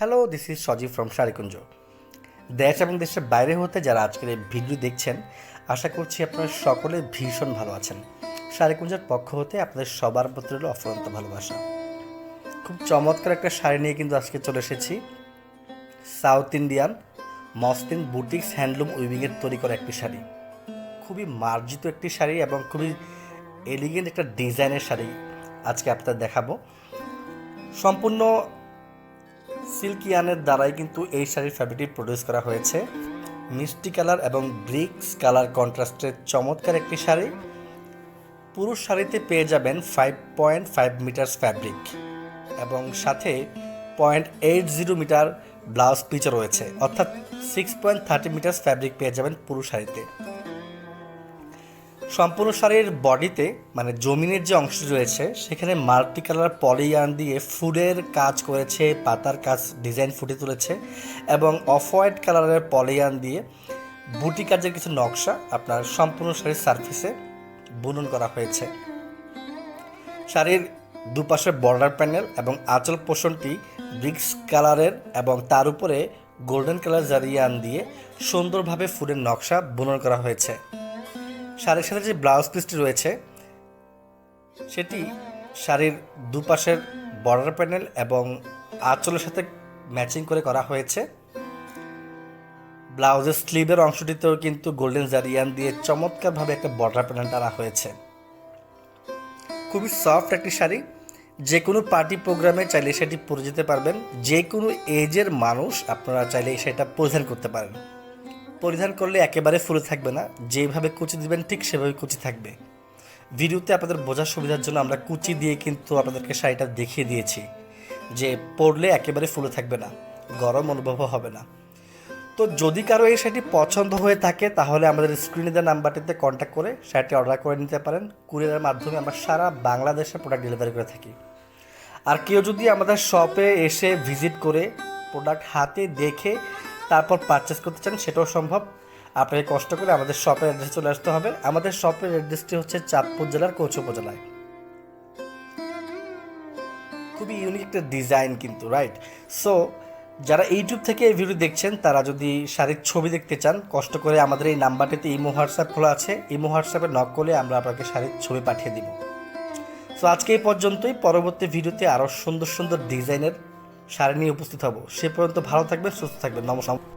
Hello this is Sajib from Sharikunja দেশ এবং দেশের বাইরে হতে যারা আজকের এই ভিডিও দেখছেন, আশা করছি আপনারা সকলে ভীষণ ভালো আছেন। শারিকুঞ্জের পক্ষ হতে আপনাদের সবার প্রতি রইল অফুরন্ত ভালোবাসা। খুব চমৎকার একটা শাড়ি নিয়ে কিন্তু আজকে চলে এসেছি। South Indian muslin boutiques handloom উইভিংয়ের তৈরি করা একটি শাড়ি। খুবই মার্জিত একটি শাড়ি এবং খুবই এলিগেন্ট একটা ডিজাইনের শাড়ি আজকে আপনাদের দেখাবো। সম্পূর্ণ সিল্কিয়ানের দ্বারাই কিন্তু এই শাড়ির ফ্যাব্রিকটি প্রডিউস করা হয়েছে। মিষ্টি কালার এবং ব্রিক্স কালার কন্ট্রাস্টের চমৎকার একটি শাড়ি। পুরুষ শাড়িতে পেয়ে যাবেন five point five metres fabric এবং সাথে point eight zero metre blouse পিচও রয়েছে। অর্থাৎ six point thirty metres fabric পেয়ে যাবেন পুরুষ শাড়িতে। সম্পূর্ণ শাড়ির বডিতে মানে জমিনের যে অংশ রয়েছে, সেখানে মাল্টি কালার পলিয়ান দিয়ে ফুলের কাজ করেছে, পাতার কাজ, ডিজাইন ফুটে তুলেছে এবং অফ হোয়াইট কালারের পলিয়ান দিয়ে বুটি কাজের কিছু নকশা আপনার সম্পূর্ণ শাড়ির সার্ফেসে বুনন করা হয়েছে। শাড়ির দুপাশে বর্ডার প্যানেল এবং আঁচল পোষণটি ব্রিক্স কালারের এবং তার উপরে গোল্ডেন কালার জারিয়ান দিয়ে সুন্দরভাবে ফুলের নকশা বুনন করা হয়েছে। শাড়ির সাথে যে ব্লাউজ পিসটি রয়েছে, সেটি শাড়ির দুপাশের বর্ডার প্যানেল এবং আঁচলের সাথে ম্যাচিং করে করা হয়েছে। ব্লাউজের স্লিভের অংশটিতেও কিন্তু গোল্ডেন জারিয়ান দিয়ে চমৎকারভাবে একটা বর্ডার প্যানেল টানা হয়েছে। খুবই সফট একটি শাড়ি। যে কোনো পার্টি প্রোগ্রামে চাইলে সেটি পরে যেতে পারবেন। যে কোনো এজের মানুষ আপনারা চাইলে সেটা পরিধান করতে পারেন। পরিধান করলে একেবারে ফুলে থাকবে না। যেভাবে কুচি দিবেন ঠিক সেভাবে কুচি থাকবে। ভিডিওতে আপনাদের বোঝার সুবিধার জন্য আমরা কুচি দিয়ে কিন্তু আপনাদেরকে শাড়িটা দেখিয়ে দিয়েছি যে পরলে একেবারে ফুলে থাকবে না, গরম অনুভব হবে না। তো যদি কারও এই শাড়িটি পছন্দ হয়ে থাকে, তাহলে আমাদের স্ক্রিনে দেওয়া নাম্বারটিতে কন্ট্যাক্ট করে শাড়িটি অর্ডার করে নিতে পারেন। কুরিয়ারের মাধ্যমে আমরা সারা বাংলাদেশে প্রোডাক্ট ডেলিভারি করে থাকি। আর কেউ যদি আমাদের শপে এসে ভিজিট করে প্রোডাক্ট হাতে দেখে তারপর পারচেস করতে চান, সেটাও সম্ভব। আপনাকে কষ্ট করে আমাদের শপের অ্যাড্রেসে চলে আসতে হবে। আমাদের শপের অ্যাড্রেসটি হচ্ছে চাঁদপুর জেলার কোচ উপজেলায়। খুবই ইউনিক একটা ডিজাইন কিন্তু রাইট সো যারা ইউটিউব থেকে এই ভিডিও দেখছেন, তারা যদি শাড়ির ছবি দেখতে চান, কষ্ট করে আমাদের এই নাম্বারটিতে ইমো, হোয়াটসঅ্যাপ খোলা আছে। ইমো, হোয়াটসঅ্যাপে নক করলে আমরা আপনাকে শাড়ির ছবি পাঠিয়ে দিব। সো আজকে এই পর্যন্তই। পরবর্তী ভিডিওতে আরও সুন্দর সুন্দর ডিজাইনের শাড়ি নিয়ে উপস্থিত হব। সে পর্যন্ত ভালো থাকবেন সুস্থ থাকবেন। নমস্কার।